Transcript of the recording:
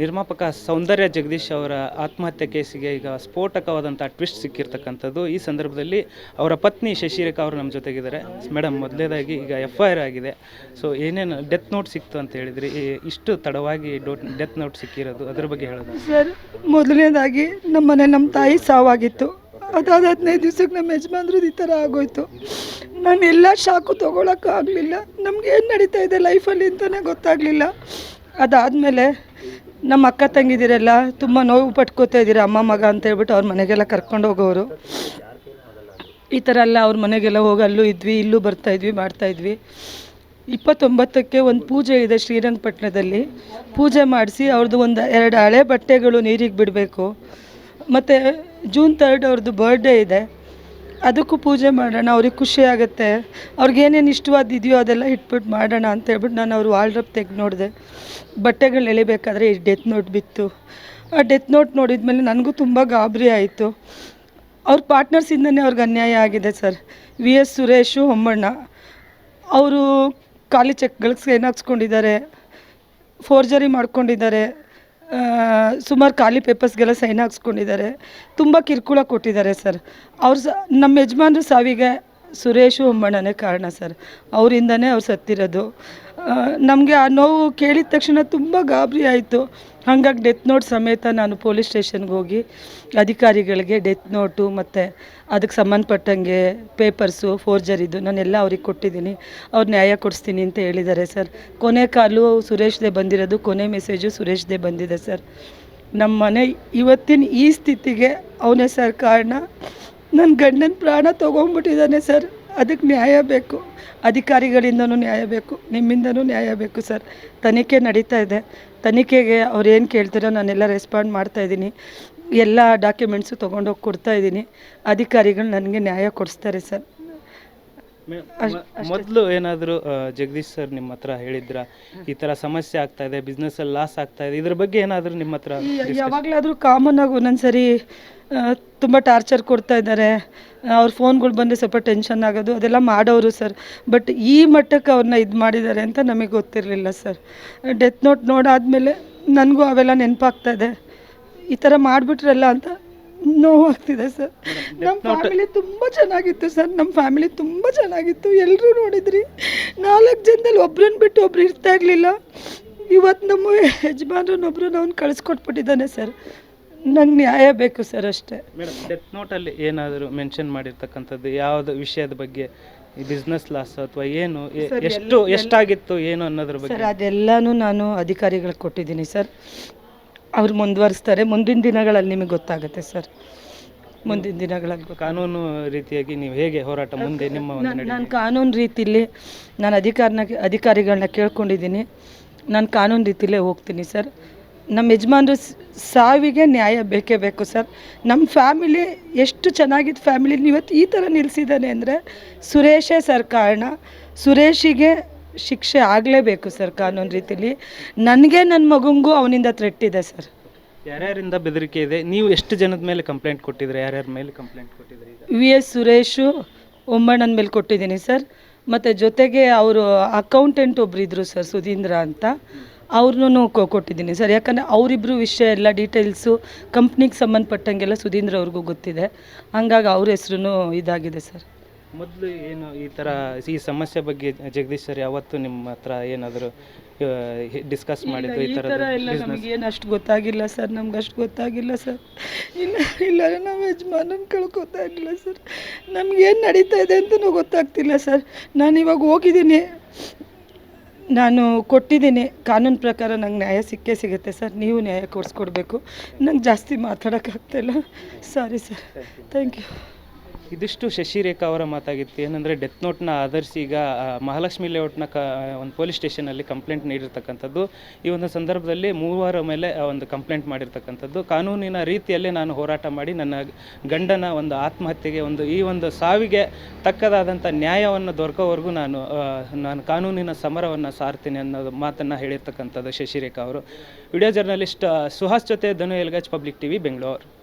ನಿರ್ಮಾಪಕ ಸೌಂದರ್ಯ ಜಗದೀಶ್ ಅವರ ಆತ್ಮಹತ್ಯೆ ಕೇಸಿಗೆ ಈಗ ಸ್ಫೋಟಕವಾದಂಥ ಟ್ವಿಸ್ಟ್ ಸಿಕ್ಕಿರ್ತಕ್ಕಂಥದ್ದು. ಈ ಸಂದರ್ಭದಲ್ಲಿ ಅವರ ಪತ್ನಿ ಶಶಿರೇಖಾ ಅವರು ನಮ್ಮ ಜೊತೆಗಿದ್ದಾರೆ. ಮೇಡಮ್ ಮೊದಲೇದಾಗಿ ಈಗ ಎಫ್ ಐ ಆರ್ ಆಗಿದೆ. ಸೊ ಏನೇನು ಡೆತ್ ನೋಟ್ ಸಿಕ್ತು ಅಂತ ಹೇಳಿದ್ರಿ? ಇಷ್ಟು ತಡವಾಗಿ ಡೋಟ್ ಡೆತ್ ನೋಟ್ ಸಿಕ್ಕಿರೋದು, ಅದ್ರ ಬಗ್ಗೆ ಹೇಳೋದು. ಸರ್ ಮೊದಲನೇದಾಗಿ ನಮ್ಮ ಮನೆ ನಮ್ಮ ತಾಯಿ ಸಾವಾಗಿತ್ತು. ಅದಾದ ಹದಿನೈದು ದಿವ್ಸಕ್ಕೆ ನಮ್ಮ ಯಜಮಾನ್ರದ್ದು ಈ ಥರ ಆಗೋಯ್ತು. ನಾನು ಎಲ್ಲ ಶಾಕು ತೊಗೊಳಕ್ಕಾಗಲಿಲ್ಲ ನಮ್ಗೆ ಏನು ನಡೀತಾ ಇದೆ ಲೈಫಲ್ಲಿ ಅಂತಲೇ ಗೊತ್ತಾಗಲಿಲ್ಲ. ಅದಾದಮೇಲೆ ನಮ್ಮ ಅಕ್ಕ ತಂಗಿದಿರೆಲ್ಲ ತುಂಬ ನೋವು ಪಟ್ಕೋತಾ ಇದ್ದೀರಾ, ಅಮ್ಮ, ಮಗ ಅಂತ ಹೇಳ್ಬಿಟ್ಟು ಅವ್ರ ಮನೆಗೆಲ್ಲ ಕರ್ಕೊಂಡು ಹೋಗೋರು. ಈ ಥರ ಎಲ್ಲ ಅವ್ರ ಮನೆಗೆಲ್ಲ ಹೋಗಿ ಅಲ್ಲೂ ಇದ್ವಿ, ಇಲ್ಲೂ ಬರ್ತಾ ಇದ್ವಿ, ಮಾಡ್ತಾ ಇದ್ವಿ. ಇಪ್ಪತ್ತೊಂಬತ್ತಕ್ಕೆ ಒಂದು ಪೂಜೆ ಇದೆ ಶ್ರೀರಂಗಪಟ್ಟಣದಲ್ಲಿ. ಪೂಜೆ ಮಾಡಿಸಿ ಅವ್ರದ್ದು ಒಂದು ಎರಡು ಹಳೆ ಬಟ್ಟೆಗಳು ನೀರಿಗೆ ಬಿಡಬೇಕು. ಮತ್ತು ಜೂನ್ ತರ್ಡ್ ಅವ್ರದ್ದು ಬರ್ಡೇ ಇದೆ. ಅದಕ್ಕೂ ಪೂಜೆ ಮಾಡೋಣ, ಅವ್ರಿಗೆ ಖುಷಿ ಆಗುತ್ತೆ. ಅವ್ರಿಗೆ ಏನೇನು ಇಷ್ಟವಾದಿದೆಯೋ ಅದೆಲ್ಲ ಇಟ್ಬಿಟ್ಟು ಮಾಡೋಣ ಅಂತ ಹೇಳ್ಬಿಟ್ಟು ನಾನು ಅವ್ರು ವಾಲ್ಡ್ರಪ್ ತೆಗೆದು ನೋಡಿದೆ. ಬಟ್ಟೆಗಳು ಎಳಿಬೇಕಾದ್ರೆ ಈ ಡೆತ್ ನೋಟ್ ಬಿತ್ತು. ಆ ಡೆತ್ ನೋಟ್ ನೋಡಿದ ಮೇಲೆ ನನಗೂ ತುಂಬ ಗಾಬರಿ ಆಯಿತು. ಅವ್ರ ಪಾರ್ಟ್ನರ್ಸಿಂದನೇ ಅವ್ರಿಗೆ ಅನ್ಯಾಯ ಆಗಿದೆ ಸರ್. V S Suresh ಹೊಮ್ಮಣ್ಣ. ಅವರು ಖಾಲಿ ಚೆಕ್ಗಳಿಗೆ ಸೈನ್ ಹಾಕ್ಸ್ಕೊಂಡಿದ್ದಾರೆ? ಫೋರ್ಜರಿ ಮಾಡ್ಕೊಂಡಿದ್ದಾರೆ. ಸುಮಾರು ಖಾಲಿ ಪೇಪರ್ಸ್ಗೆಲ್ಲ ಸೈನ್ ಹಾಕ್ಸ್ಕೊಂಡಿದ್ದಾರೆ. ತುಂಬ ಕಿರುಕುಳ ಕೊಟ್ಟಿದ್ದಾರೆ ಸರ್. ಅವ್ರು ಸ ನಮ್ಮ ಯಜಮಾನ್ರ ಸಾವಿಗೆ ಸುರೇಶು ಹೊಮ್ಮಣ್ಣನೇ ಕಾರಣ ಸರ್. ಅವರಿಂದನೇ ಅವ್ರು ಸತ್ತಿರೋದು. ನಮಗೆ ಆ ನೋವು ಕೇಳಿದ ತಕ್ಷಣ ತುಂಬ ಗಾಬರಿ ಆಯಿತು. ಹಾಗಾಗಿ ಡೆತ್ ನೋಟ್ ಸಮೇತ ನಾನು ಪೊಲೀಸ್ ಸ್ಟೇಷನ್ಗೆ ಹೋಗಿ ಅಧಿಕಾರಿಗಳಿಗೆ ಡೆತ್ ನೋಟು ಮತ್ತು ಅದಕ್ಕೆ ಸಂಬಂಧಪಟ್ಟಂಗೆ ಪೇಪರ್ಸು ಫೋರ್ಜರಿದ್ದು ನಾನೆಲ್ಲ ಅವ್ರಿಗೆ ಕೊಟ್ಟಿದ್ದೀನಿ. ಅವ್ರು ನ್ಯಾಯ ಕೊಡಿಸ್ತೀನಿ ಅಂತ ಹೇಳಿದ್ದಾರೆ ಸರ್. ಕೊನೆ ಕಾಲು ಸುರೇಶ್ದೇ ಬಂದಿರೋದು, ಕೊನೆ ಮೆಸೇಜು ಸುರೇಶ್ದೇ ಬಂದಿದೆ ಸರ್. ನಮ್ಮ ಮನೆ ಇವತ್ತಿನ ಈ ಸ್ಥಿತಿಗೆ ಅವನೇ ಸರ್ ಕಾರಣ. ನನ್ನ ಗಂಡನ ಪ್ರಾಣ ತೊಗೊಂಡ್ಬಿಟ್ಟಿದ್ದಾನೆ ಸರ್. ಅದಕ್ಕೆ ನ್ಯಾಯ ಬೇಕು. ಅಧಿಕಾರಿಗಳಿಂದನೂ ನ್ಯಾಯ ಬೇಕು. ನಿಮ್ಮಿಂದನೂ ನ್ಯಾಯ ಬೇಕು ಸರ್. ತನಿಖೆ ನಡೀತಾ ಇದೆ. ತನಿಖೆಗೆ ಅವ್ರು ಏನು ಕೇಳ್ತಾರೋ ನಾನೆಲ್ಲ ರೆಸ್ಪಾಂಡ್ ಮಾಡ್ತಾ ಇದ್ದೀನಿ. ಎಲ್ಲ ಡಾಕ್ಯುಮೆಂಟ್ಸು ತೊಗೊಂಡೋಗಿ ಕೊಡ್ತಾ ಇದ್ದೀನಿ. ಅಧಿಕಾರಿಗಳು ನನಗೆ ನ್ಯಾಯ ಕೊಡಿಸ್ತಾರೆ ಸರ್. ಮೊದಲು ಏನಾದರೂ ಜಗದೀಶ್ ಸರ್ ನಿಮ್ಮ ಹತ್ರ ಹೇಳಿದ್ರ? ಈ ತರ ಸಮಸ್ಯೆ ಆಗ್ತಾ ಇದೆ ಬಿಸ್ನೆಸ್ಸಲ್ಲಿ ಲಾಸ್ ಆಗ್ತಾ ಇದೆ ಇದ್ರ ಬಗ್ಗೆ ಏನಾದರೂ ನಿಮ್ಮ ಹತ್ರ ಯಾವಾಗಲಾದರೂ ಕಾಮನ್ ಆಗಿ ಒಂದೊಂದ್ಸರಿ ತುಂಬ ಟಾರ್ಚರ್ ಕೊಡ್ತಾ ಇದ್ದಾರೆ. ಅವ್ರ ಫೋನ್ಗಳು ಬಂದರೆ ಸ್ವಲ್ಪ ಟೆನ್ಷನ್ ಆಗೋದು ಅದೆಲ್ಲ ಮಾಡೋರು ಸರ್ ಬಟ್ ಈ ಮಟ್ಟಕ್ಕೆ ಅವ್ರನ್ನ ಇದು ಮಾಡಿದ್ದಾರೆ ಅಂತ ನಮಗೆ ಗೊತ್ತಿರಲಿಲ್ಲ ಸರ್ ಡೆತ್ ನೋಟ್ ನೋಡಾದಮೇಲೆ ನನಗೂ ಅವೆಲ್ಲ ನೆನಪಾಗ್ತಾ ಇದೆ. ಈ ಥರ ಮಾಡಿಬಿಟ್ರಲ್ಲ ಅಂತ ನೋವಾಗ್ತಿದೆ ಸರ್. ನಮ್ಮ ಫ್ಯಾಮಿಲಿ ತುಂಬ ಚೆನ್ನಾಗಿತ್ತು ಸರ್. ನಮ್ಮ ಫ್ಯಾಮಿಲಿ ತುಂಬ ಚೆನ್ನಾಗಿತ್ತು. ಎಲ್ಲರೂ ನೋಡಿದ್ರಿ. ನಾಲ್ಕು ಜನದಲ್ಲಿ ಒಬ್ರನ್ನ ಬಿಟ್ಟು ಒಬ್ರು ಇರ್ತಾ ಇರಲಿಲ್ಲ. ಇವತ್ತು ನಮ್ಮ ಯಜಮಾನ್ರನ್ನೊಬ್ರು ಅವ್ನು ಕಳಿಸ್ಕೊಟ್ಬಿಟ್ಟಿದ್ದಾನೆ ಸರ್. ನಂಗೆ ನ್ಯಾಯ ಬೇಕು ಸರ್ ಅಷ್ಟೇ. ಮೇಡಮ್ ಡೆತ್ ನೋಟಲ್ಲಿ ಏನಾದರೂ ಮೆನ್ಷನ್ ಮಾಡಿರ್ತಕ್ಕಂಥದ್ದು ಯಾವ್ದು ವಿಷಯದ ಬಗ್ಗೆ ಈ ಬಿಸ್ನೆಸ್ ಲಾಸ್ ಅಥವಾ ಏನು ಎ- ಎಷ್ಟು ಎಷ್ಟಾಗಿತ್ತು ಏನು ಅನ್ನೋದ್ರ ಬಗ್ಗೆ? ಸರ್ ಅದೆಲ್ಲನೂ ನಾನು ಅಧಿಕಾರಿಗಳಿಗೆ ಕೊಟ್ಟಿದ್ದೀನಿ ಸರ್. ಅವ್ರು ಮುಂದುವರಿಸ್ತಾರೆ. ಮುಂದಿನ ದಿನಗಳಲ್ಲಿ ನಿಮಗೆ ಗೊತ್ತಾಗುತ್ತೆ ಸರ್. ಮುಂದಿನ ದಿನಗಳಲ್ಲಿ ಕಾನೂನು ರೀತಿಯಾಗಿ ನೀವು ಹೇಗೆ ಹೋರಾಟ ಮುಂದೆ ನಿಮ್ಮ ಒಂದು ನಡೆ ನಾನು ಕಾನೂನು ರೀತಿಲಿ ನಾನು ಅಧಿಕಾರನ ಅಧಿಕಾರಿಗಳನ್ನ ಕೇಳ್ಕೊಂಡಿದ್ದೀನಿ. ನಾನು ಕಾನೂನು ರೀತಿಯಲ್ಲೇ ಹೋಗ್ತೀನಿ ಸರ್. ನಮ್ಮ ಯಜಮಾನ್ರು ಸ್- ಸಾವಿಗೆ ನ್ಯಾಯ ಬೇಕೇ ಬೇಕು ಸರ್. ನಮ್ಮ ಫ್ಯಾಮಿಲಿ ಎಷ್ಟು ಚೆನ್ನಾಗಿದ್ದ ಫ್ಯಾಮಿಲಿ ಇವತ್ತು ಈ ಥರ ನಿಲ್ಲಿಸಿದ್ದಾನೆ ಅಂದರೆ ಸುರೇಶೇ ಸರ್ ಕಾರಣ ಸುರೇಶಿಗೆ ಶಿಕ್ಷೆ ಆಗಲೇಬೇಕು ಸರ್ ಕಾನೂನು ರೀತಿಲಿ. ನನಗೆ ನನ್ನ ಮಗುಂಗೂ ಅವನಿಂದ ಥ್ರೆಟ್ ಇದೆ ಸರ್. ಯಾರ್ಯಾರಿಂದ ಬೆದರಿಕೆ ಇದೆ? ನೀವು ಎಷ್ಟು ಜನದ ಮೇಲೆ ಕಂಪ್ಲೇಂಟ್ ಕೊಟ್ಟಿದ್ರೆ? ಯಾರ್ಯಾರ ಮೇಲೆ ಕಂಪ್ಲೇಂಟ್ ಕೊಟ್ಟಿದ್ರಿ ಈಗ? ವಿ ಎಸ್ ಸುರೇಶು ಒಮ್ಮಣ್ಣನ ಮೇಲೆ ಕೊಟ್ಟಿದ್ದೀನಿ ಸರ್. ಮತ್ತು ಜೊತೆಗೆ ಅವರು ಅಕೌಂಟೆಂಟ್ ಒಬ್ರು ಇದ್ದರು ಸರ್ ಸುಧೀಂದ್ರ ಅಂತ. ಅವ್ರನ್ನೂ ಕೊಟ್ಟಿದ್ದೀನಿ ಸರ್. ಯಾಕಂದರೆ ಅವರಿಬ್ಬರು ವಿಷಯ ಎಲ್ಲ ಡೀಟೇಲ್ಸು ಕಂಪ್ನಿಗೆ ಸಂಬಂಧಪಟ್ಟಂಗೆಲ್ಲ ಸುಧೀಂದ್ರ ಅವ್ರಿಗೂ ಗೊತ್ತಿದೆ. ಹಂಗಾಗಿ ಅವ್ರ ಹೆಸ್ರು ಇದಾಗಿದೆ ಸರ್. ಮೊದಲು ಏನು ಈ ಥರ ಈ ಸಮಸ್ಯೆ ಬಗ್ಗೆ ಜಗದೀಶ್ ಸರ್ ಯಾವತ್ತು ನಿಮ್ಮ ಹತ್ರ ಏನಾದರೂ ಡಿಸ್ಕಸ್ ಮಾಡಿದ್ದು ಈ ಥರ ಎಲ್ಲ ನಮಗೆ ಏನು ಅಷ್ಟು ಗೊತ್ತಾಗಿಲ್ಲ ಸರ್ ನಮ್ಗೆ ಅಷ್ಟು ಗೊತ್ತಾಗಿಲ್ಲ ಸರ್. ಇಲ್ಲ ಇಲ್ಲ ನಾವು ಯಜಮಾನನ ಕಳ್ಕೊತಾ ಇರಲಿಲ್ಲ ಸರ್. ನಮಗೇನು ನಡೀತಾ ಇದೆ ಅಂತಲೂ ಗೊತ್ತಾಗ್ತಿಲ್ಲ ಸರ್. ನಾನು ಇವಾಗ ಹೋಗಿದ್ದೀನಿ. ನಾನು ಕೊಟ್ಟಿದ್ದೀನಿ. ಕಾನೂನು ಪ್ರಕಾರ ನಂಗೆ ನ್ಯಾಯ ಸಿಕ್ಕೇ ಸಿಗುತ್ತೆ ಸರ್. ನೀವು ನ್ಯಾಯ ಕೊಡಿಸ್ಕೊಡ್ಬೇಕು. ನಂಗೆ ಜಾಸ್ತಿ ಮಾತಾಡೋಕ್ಕಾಗ್ತಾಯಿಲ್ಲ ಸಾರಿ ಸರ್ ಥ್ಯಾಂಕ್ ಯು ಇದಿಷ್ಟು ಶಶಿರೇಖಾ ಅವರ ಮಾತಾಗಿತ್ತು. ಏನಂದರೆ ಡೆತ್ ನೋಟ್ನ ಆಧರಿಸಿ ಈಗ ಮಹಾಲಕ್ಷ್ಮಿ ಲೇಔಟ್ನ ಕ, ಒಂದು ಪೊಲೀಸ್ ಸ್ಟೇಷನಲ್ಲಿ ಕಂಪ್ಲೇಂಟ್ ನೀಡಿರ್ತಕ್ಕಂಥದ್ದು. ಈ ಒಂದು ಸಂದರ್ಭದಲ್ಲಿ ಮೂವರ ಮೇಲೆ ಒಂದು ಕಂಪ್ಲೇಂಟ್ ಮಾಡಿರ್ತಕ್ಕಂಥದ್ದು. ಕಾನೂನಿನ ರೀತಿಯಲ್ಲಿ ನಾನು ಹೋರಾಟ ಮಾಡಿ ನನ್ನ ಗಂಡನ ಒಂದು ಆತ್ಮಹತ್ಯೆಗೆ ಒಂದು, ಈ ಒಂದು ಸಾವಿಗೆ ತಕ್ಕದಾದಂಥ ನ್ಯಾಯವನ್ನು ದೊರಕೋವರೆಗೂ ನಾನು ನಾನು ಕಾನೂನಿನ ಸಮರವನ್ನು ಸಾರ್ತೀನಿ ಅನ್ನೋದು ಮಾತನ್ನು ಹೇಳಿರ್ತಕ್ಕಂಥದ್ದು ಶಶಿರೇಖಾ ಅವರು. ವಿಡಿಯೋ ಜರ್ನಲಿಸ್ಟ್ ಸುಹಾಸ್ ಜೊತೆ ಧನು ಎಲ್ಗಾಜ್ ಪಬ್ಲಿಕ್ ಟಿವಿ ಬೆಂಗಳೂರು